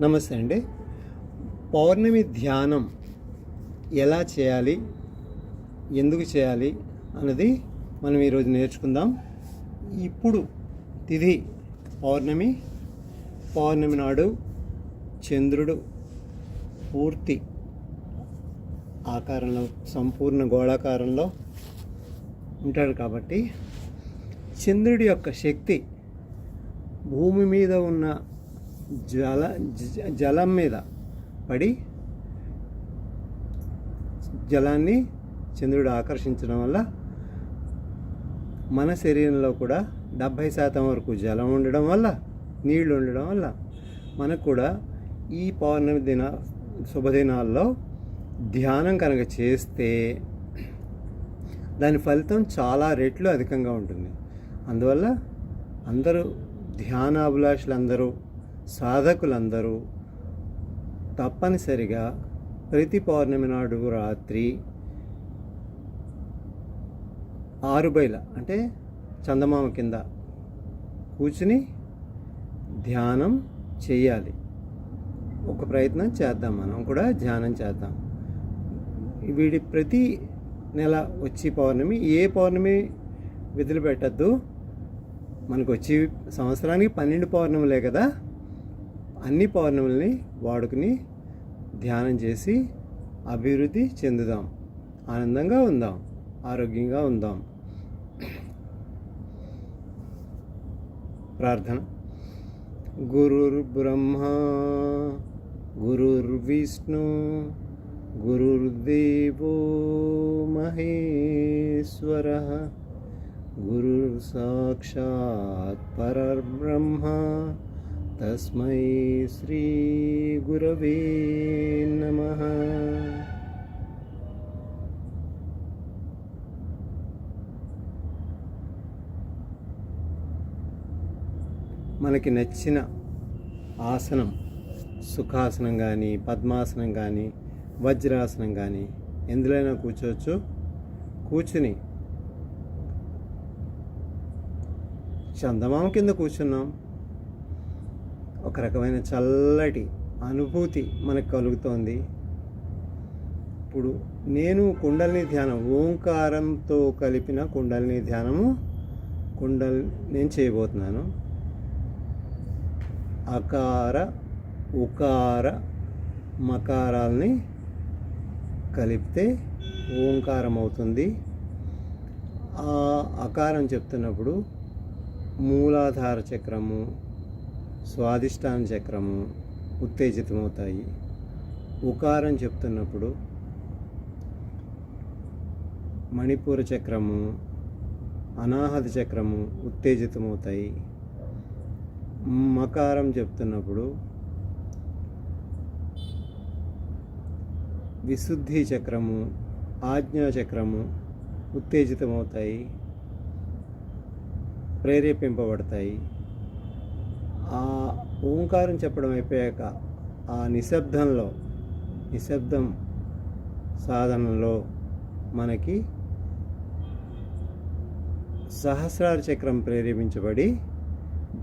నమస్తే అండి. పౌర్ణమి ధ్యానం ఎలా చేయాలి? ఎందుకు చేయాలి? అన్నది మనం ఈరోజు నేర్చుకుందాం. ఇప్పుడు తిథి పౌర్ణమి పౌర్ణమి నాడు చంద్రుడు పూర్తి ఆకారంలో సంపూర్ణ గోళాకారంలో ఉంటాడు కాబట్టి చంద్రుడి యొక్క శక్తి భూమి మీద ఉన్న జల జ- జలం మీద పడి జలాన్ని చంద్రుడు ఆకర్షించడం వల్ల మన శరీరంలో కూడా డెబ్భై శాతం వరకు జలం ఉండడం వల్ల నీళ్ళు ఉండడం వల్ల మనకు కూడా ఈ పౌర్ణమి దిన శుభదినాల్లో ధ్యానం కనుక చేస్తే దాని ఫలితం చాలా రెట్లు అధికంగా ఉంటుంది. అందువల్ల అందరూ ధ్యానాభిలాషులందరూ సాధకులందరూ తప్పనిసరిగా ప్రతి పౌర్ణమి నాడు రాత్రి ఆరు బయల అంటే చందమామ కింద కూర్చుని ధ్యానం చేయాలి. ఒక ప్రయత్నం చేద్దాం మనం కూడా ధ్యానం చేద్దాం. వీడి ప్రతి నెల వచ్చి పౌర్ణమి ఏ పౌర్ణమి విధులు పెట్టద్దు. మనకు వచ్చి సంవత్సరానికి పన్నెండు పౌర్ణములే కదా. అన్ని పౌర్ణములని వాడుకుని ధ్యానం చేసి అభివృద్ధి చెందుదాం. ఆనందంగా ఉందాం. ఆరోగ్యంగా ఉందాం. ప్రార్థన. గురుర్ గురుర్బ్రహ్మా గురుర్విష్ణు గురుర్దేవో మహేశ్వర. గురుర్ సాక్షాత్ పరబ్రహ్మ తస్మై శ్రీ గురవే నమ మనకి నచ్చిన ఆసనం సుఖాసనం కానీ పద్మాసనం కానీ వజ్రాసనం కానీ ఎందులోనైనా కూర్చోవచ్చు. కూర్చుని చందమామ కింద కూర్చున్నాం. ఒక రకమైన చల్లటి అనుభూతి మనకు కలుగుతోంది. ఇప్పుడు నేను కుండలిని ధ్యానం ఓంకారంతో కలిపిన కుండలిని ధ్యానము కుండల్ నేను చేయబోతున్నాను. అకార ఉకార మకారాల్ని కలిపితే ఓంకారం అవుతుంది. ఆ అకారం చెప్తున్నప్పుడు మూలాధార చక్రము స్వాదిష్టాన చక్రము ఉత్తేజితమవుతాయి. ఉకారం చెప్తున్నప్పుడు మణిపూర చక్రము అనాహత చక్రము ఉత్తేజితమవుతాయి. మకారం చెప్తున్నప్పుడు విశుద్ధి చక్రము ఆజ్ఞా చక్రము ఉత్తేజితమవుతాయి. ప్రేరేపింపబడతాయి. ఆ ఓంకారం చెప్పడం అయిపోయాక ఆ నిశ్శబ్దంలో నిశ్శబ్దం సాధనలో మనకి సహస్రార చక్రం ప్రేరేపించబడి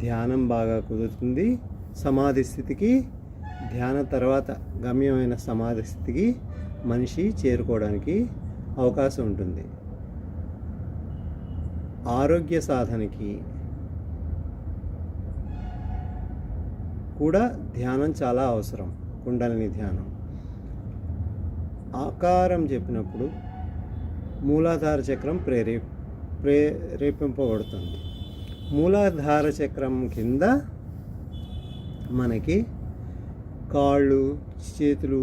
ధ్యానం బాగా కుదురుతుంది. సమాధి స్థితికి ధ్యాన తర్వాత గమ్యమైన సమాధి స్థితికి మనిషి చేరుకోవడానికి అవకాశం ఉంటుంది. ఆరోగ్య సాధనకి కూడా ధ్యానం చాలా అవసరం కుండలిని ధ్యానం. ఆకారం చెప్పినప్పుడు మూలాధార చక్రం ప్రేరే ప్రేరేపింపబడుతుంది. మూలాధార చక్రం కింద మనకి కాళ్ళు చేతులు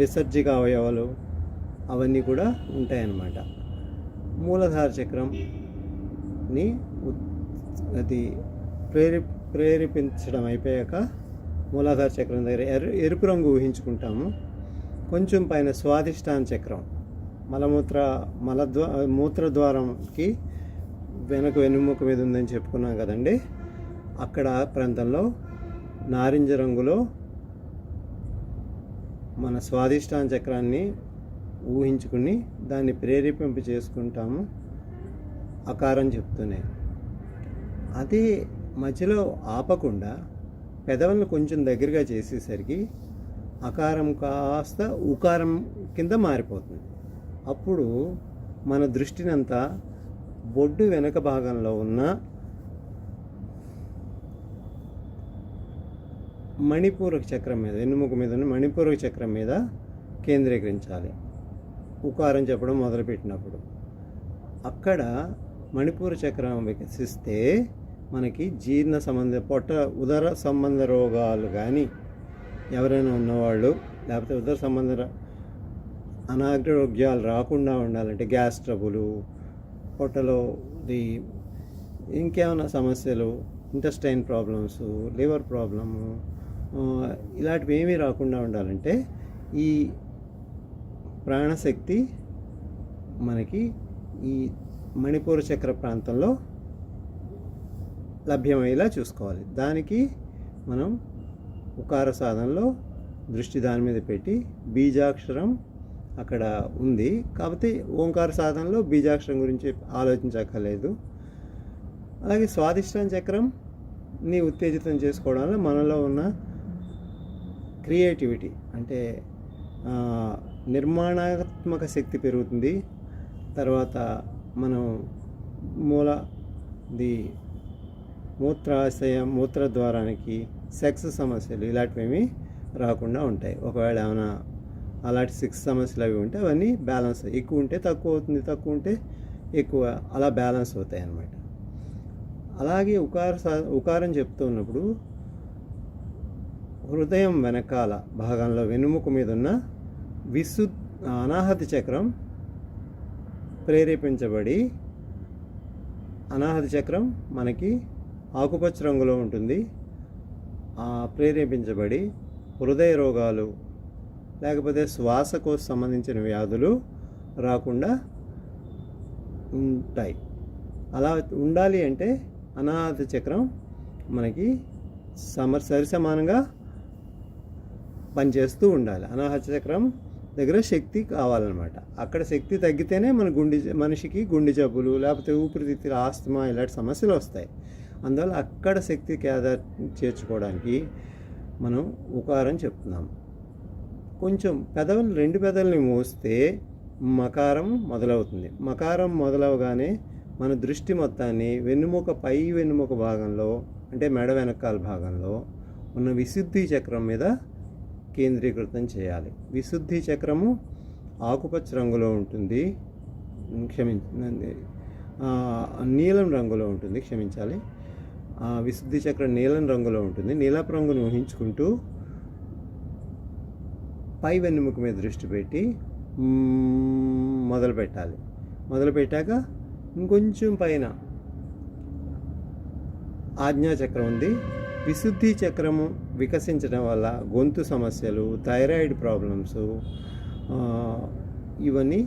విసర్జిక అవయవాలు అవన్నీ కూడా ఉంటాయన్నమాట. మూలాధార చక్రంని అది ప్రేరే ప్రేరేపించడం అయిపోయాక మూలాధార చక్రం దగ్గర ఎరు ఎరుపు రంగు ఊహించుకుంటాము. కొంచెం పైన స్వాదిష్టాన చక్రం మలమూత్ర మలద్వా మూత్రద్వారంకి వెనక వెనుముక మీద ఉందని చెప్పుకున్నాం కదండి. అక్కడ ఆ ప్రాంతంలో నారింజ రంగులో మన స్వాదిష్టాన చక్రాన్ని ఊహించుకుని దాన్ని ప్రేరేపింప చేసుకుంటాము అకారం చెప్తూనే. అదే మధ్యలో ఆపకుండా పెదవులను కొంచెం దగ్గరగా చేసేసరికి అకారం కాస్త ఉకారం కింద మారిపోతుంది. అప్పుడు మన దృష్టినంతా బొడ్డు వెనక భాగంలో ఉన్న మణిపూరక చక్రం మీద వెన్నుముక మీద ఉన్న మణిపూరక చక్రం మీద కేంద్రీకరించాలి. ఉకారం చెప్పడం మొదలుపెట్టినప్పుడు అక్కడ మణిపూర చక్రం వికసిస్తే మనకి జీర్ణ సంబంధ పొట్ట ఉదర సంబంధ రోగాలు కానీ ఎవరైనా ఉన్నవాళ్ళు లేకపోతే ఉదర సంబంధ అనారోగ్యాలు రాకుండా ఉండాలంటే గ్యాస్ ట్రబులు పొట్టలో ది ఇంకేమైనా సమస్యలు ఇంటెస్టైన్ ప్రాబ్లమ్స్ లివర్ ప్రాబ్లము ఇలాంటివి ఏమీ రాకుండా ఉండాలంటే ఈ ప్రాణశక్తి మనకి ఈ మణిపూర చక్ర ప్రాంతంలో లభ్యమయ్యేలా చూసుకోవాలి. దానికి మనం ఉకార సాధనలో దృష్టి దాని మీద పెట్టి బీజాక్షరం అక్కడ ఉంది. కాకపోతే ఓంకార సాధనలో బీజాక్షరం గురించి ఆలోచించక్కర్లేదు. అలాగే స్వాదిష్టాన చక్రం ని ఉత్తేజితం చేసుకోవడం వల్ల మనలో ఉన్న క్రియేటివిటీ అంటే నిర్మాణాత్మక శక్తి పెరుగుతుంది. తర్వాత మనం మూల ది మూత్రాశయ ద్వారానికి సెక్స్ సమస్యలు ఇలాంటివి రాకుండా ఉంటాయి. ఒకవేళ ఏమైనా అలాంటి సిక్స్ సమస్యలు అవి ఉంటే అవన్నీ బ్యాలెన్స్ ఎక్కువ ఉంటే తక్కువ అవుతుంది తక్కువ ఉంటే ఎక్కువ అలా బ్యాలెన్స్ అవుతాయి అన్నమాట. అలాగే ఉకార సా- ఉకారం చెప్తూ ఉన్నప్పుడు హృదయం వెనకాల భాగంలో వెన్నుముక మీద ఉన్న విసు అనాహతి చక్రం ప్రేరేపించబడి అనాహతి చక్రం మనకి ఆకుపచ్చ రంగులో ఉంటుంది. ఆ ప్రేరేపించబడి హృదయ రోగాలు లేకపోతే శ్వాసకోశ సంబంధించిన వ్యాధులు రాకుండా ఉంటాయి. అలా ఉండాలి అంటే అనాహత చక్రం మనకి సమర్ సరి సమానంగా పనిచేస్తూ ఉండాలి. అనాహత చక్రం దగ్గర శక్తి కావాలన్నమాట. అక్కడ శక్తి తగ్గితేనే మన గుండె మనిషికి గుండె జబ్బులు లేకపోతే ఊపిరితిత్తుల ఆస్తమా ఇలాంటి సమస్యలు వస్తాయి. అందువల్ల అక్కడ శక్తి కేదా చేర్చుకోవడానికి మనం ఉకారం చెప్తున్నాం. కొంచెం పెదవులు రెండు పెదవుల్ని మోస్తే మకారం మొదలవుతుంది. మకారం మొదలవగానే మన దృష్టి మొత్తాన్ని వెన్నుముక పై వెన్నుముక భాగంలో అంటే మెడ వెనకాల భాగంలో ఉన్న విశుద్ధి చక్రం మీద కేంద్రీకృతం చేయాలి. విశుద్ధి చక్రము ఆకుపచ్చ రంగులో ఉంటుంది. క్షమించండి నీలం రంగులో ఉంటుంది. క్షమించాలి. ఆ విశుద్ధి చక్రం నీలం రంగులో ఉంటుంది. నీలపు రంగును ఊహించుకుంటూ పై వెన్నుముక మీద దృష్టి పెట్టి మొదలు పెట్టాలి. మొదలు పెట్టాక ఇంకొంచెం పైన ఆజ్ఞా చక్రం ఉంది. విశుద్ధి చక్రము వికసించడం వల్ల గొంతు సమస్యలు థైరాయిడ్ ప్రాబ్లమ్స్ ఇవన్నీ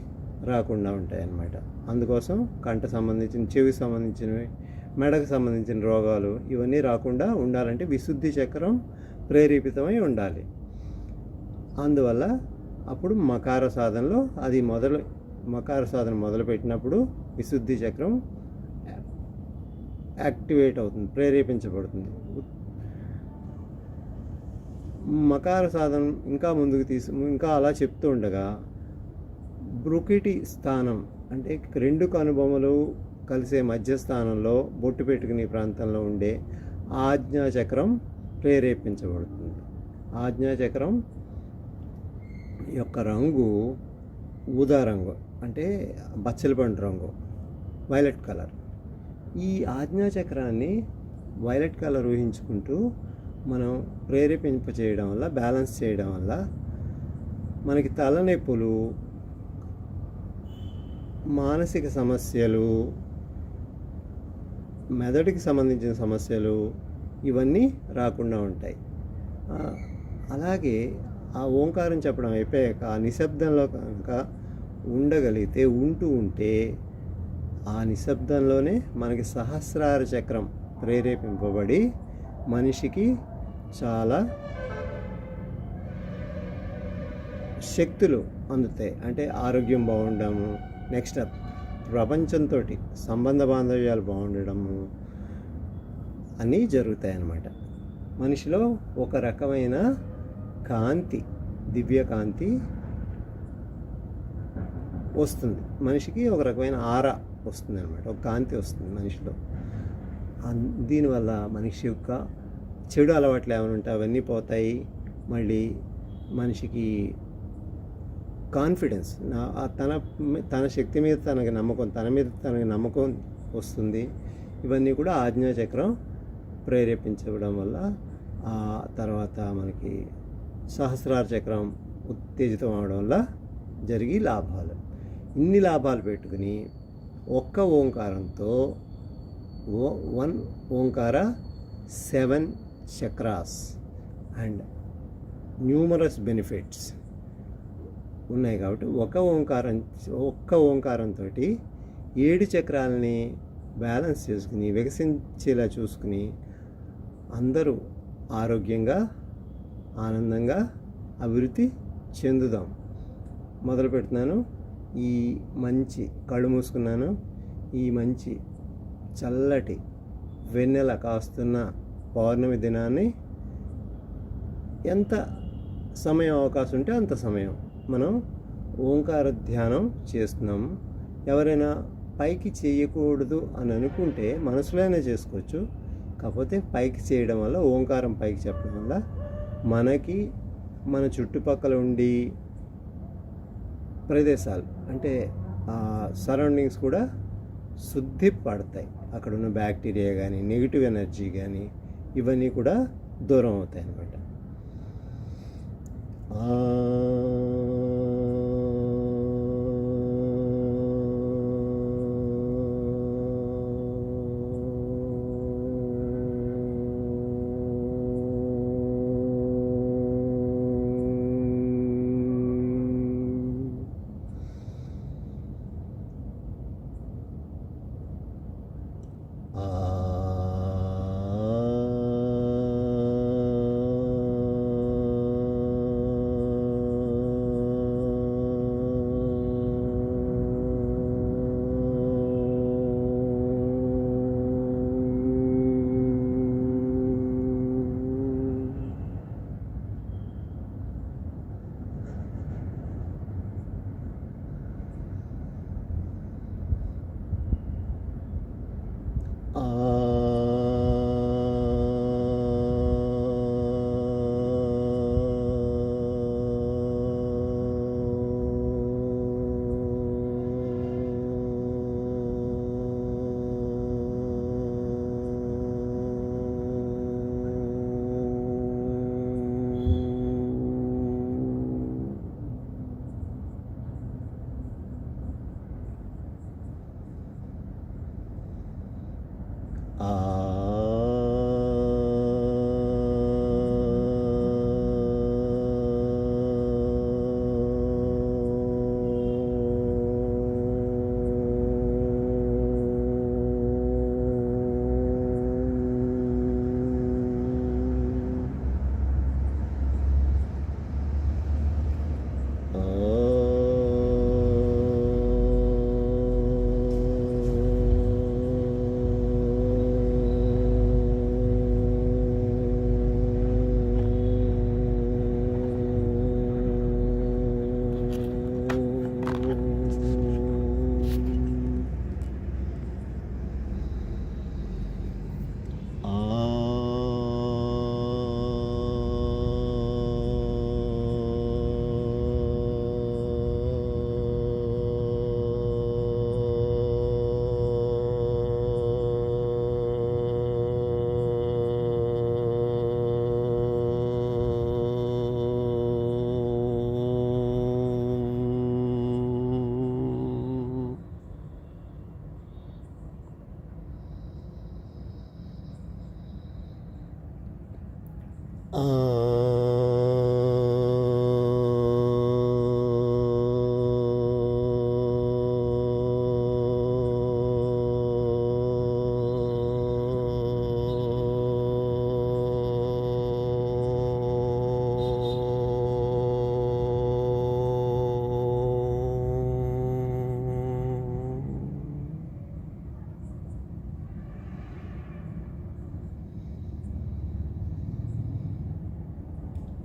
రాకుండా ఉంటాయి అన్నమాట అందుకోసం కంట సంబంధించిన చెవి సంబంధించినవి మెడకు సంబంధించిన రోగాలు ఇవన్నీ రాకుండా ఉండాలంటే విశుద్ధి చక్రం ప్రేరేపితమై ఉండాలి. అందువల్ల అప్పుడు మకార సాధనలో అది మొదలు మకార సాధన మొదలుపెట్టినప్పుడు విశుద్ధి చక్రం యాక్టివేట్ అవుతుంది ప్రేరేపించబడుతుంది. మకార సాధనం ఇంకా ముందుకు తీసు ఇంకా అలా చెప్తూ ఉండగా బ్రుకిటి స్థానం అంటే రెండు కనుబొమ్మలు కలిసే మధ్య స్థానంలో బొట్టు పెట్టుకునే ప్రాంతంలో ఉండే ఆజ్ఞాచక్రం ప్రేరేపించబడుతుంది. ఆజ్ఞాచక్రం యొక్క రంగు ఊదా రంగు అంటే బచ్చలపండు రంగు వైలెట్ కలర్. ఈ ఆజ్ఞా చక్రాన్ని వైలెట్ కలర్ ఊహించుకుంటూ మనం ప్రేరేపింప చేయడం వల్ల బ్యాలెన్స్ చేయడం వల్ల మనకి తలనొప్పులు మానసిక సమస్యలు మెదడుకి సంబంధించిన సమస్యలు ఇవన్నీ రాకుండా ఉంటాయి. అలాగే ఆ ఓంకారం చెప్పడం అయిపోయాక ఆ నిశ్శబ్దంలో కనుక ఉండగలిగితే ఉంటూ ఉంటే ఆ నిశ్శబ్దంలోనే మనకి సహస్రార చక్రం ప్రేరేపింపబడి మనిషికి చాలా శక్తులు అందుతాయి. అంటే ఆరోగ్యం బాగుండము నెక్స్ట్ ప్రపంచంతో సంబంధ బాంధవ్యాలు బాగుండడము అన్నీ జరుగుతాయి అన్నమాట మనిషిలో ఒక రకమైన కాంతి దివ్య కాంతి వస్తుంది. మనిషికి ఒక రకమైన ఆర వస్తుంది అనమాట ఒక కాంతి వస్తుంది మనిషిలో. దీనివల్ల మనిషి యొక్క చెడు అలవాట్లు ఏమైనా ఉంటే అవన్నీ పోతాయి. మళ్ళీ మనిషికి కాన్ఫిడెన్స్ నా తన తన శక్తి మీద తనకి నమ్మకం తన మీద తనకి నమ్మకం వస్తుంది. ఇవన్నీ కూడా ఆజ్ఞాచక్రం ప్రేరేపించడం వల్ల ఆ తర్వాత మనకి సహస్రార చక్రం ఉత్తేజితం అవడం వల్ల జరిగి లాభాలు. ఇన్ని లాభాలు పెట్టుకుని ఒక్క ఓంకారంతో ఓ one Omkara seven chakras and numerous benefits ఉన్నాయి కాబట్టి ఒక ఓంకారం ఒక్క ఓంకారంతో ఏడు చక్రాలని బ్యాలెన్స్ చేసుకుని వికసించేలా చూసుకుని అందరూ ఆరోగ్యంగా ఆనందంగా అభివృద్ధి చెందుదాం. మొదలు పెడుతున్నాను. ఈ మంచి కళ్ళు మూసుకున్నాను. ఈ మంచి చల్లటి వెన్నెల కాస్తున్న పౌర్ణమి దినాన్ని ఎంత సమయం అవకాశం ఉంటే అంత సమయం. మనం ఓంకార ధ్యానం చేస్తున్నాము ఎవరైనా పైకి చేయకూడదు అని అనుకుంటే మనసులోనే చేసుకోవచ్చు. కాకపోతే పైకి చేయడం వల్ల ఓంకారం పైకి చెప్పడం వల్ల మనకి మన చుట్టుపక్కల ఉండి ప్రదేశాలు అంటే సరౌండింగ్స్ కూడా శుద్ధి పడతాయి. అక్కడ ఉన్న బ్యాక్టీరియా కానీ నెగిటివ్ ఎనర్జీ కానీ ఇవన్నీ కూడా దూరం అవుతాయి అన్నమాట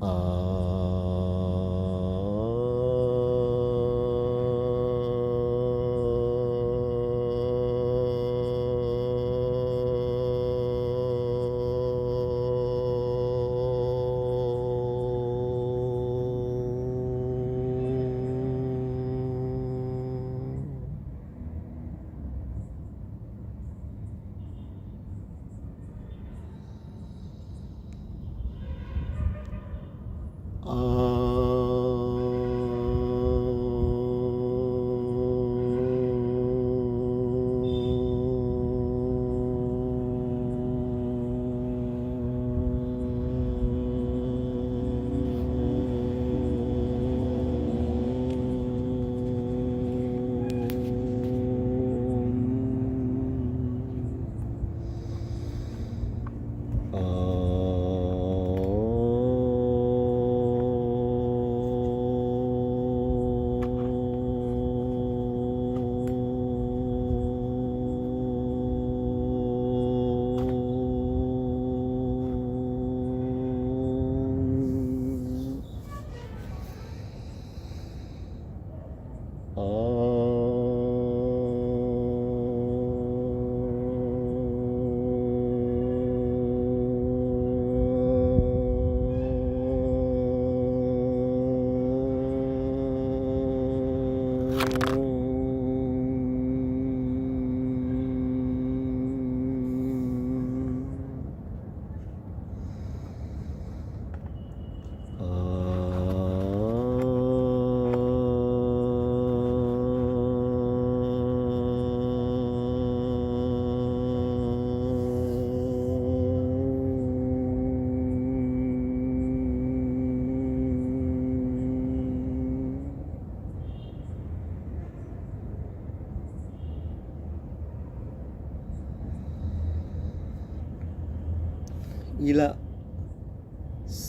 uh, uh,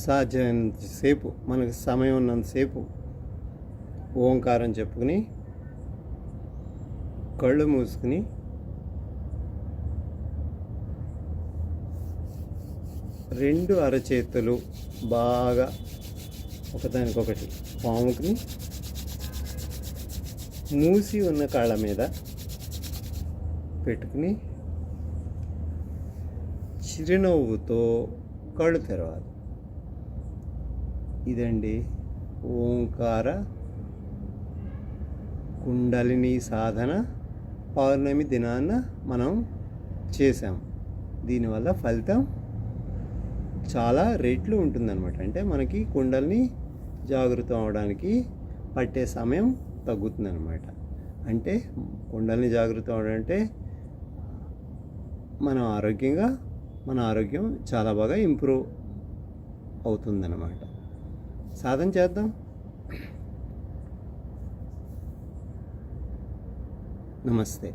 సాధ్యమైనంతసేపు మనకు సమయం ఉన్నంతసేపు ఓంకారం చెప్పుకుని కళ్ళు మూసుకుని రెండు అరచేతులు బాగా ఒకదానికొకటి పాముకుని మూసి ఉన్న కాళ్ళ మీద పెట్టుకుని చిరునవ్వుతో కళ్ళు తెరవాలి. ఇదండి. ఓంకార కుండలిని సాధన పౌర్ణమి దినాన మనం చేసాం దీనివల్ల ఫలితం చాలా రేట్లు ఉంటుందన్నమాట. అంటే మనకి కుండల్ని జాగృతం అవడానికి పట్టే సమయం తగ్గుతుందన్నమాట. అంటే కుండల్ని జాగృతం అవడం అంటే మనం ఆరోగ్యంగా మన ఆరోగ్యం చాలా బాగా ఇంప్రూవ్ అవుతుందన్నమాట. సాధన చేద్దాం. నమస్తే.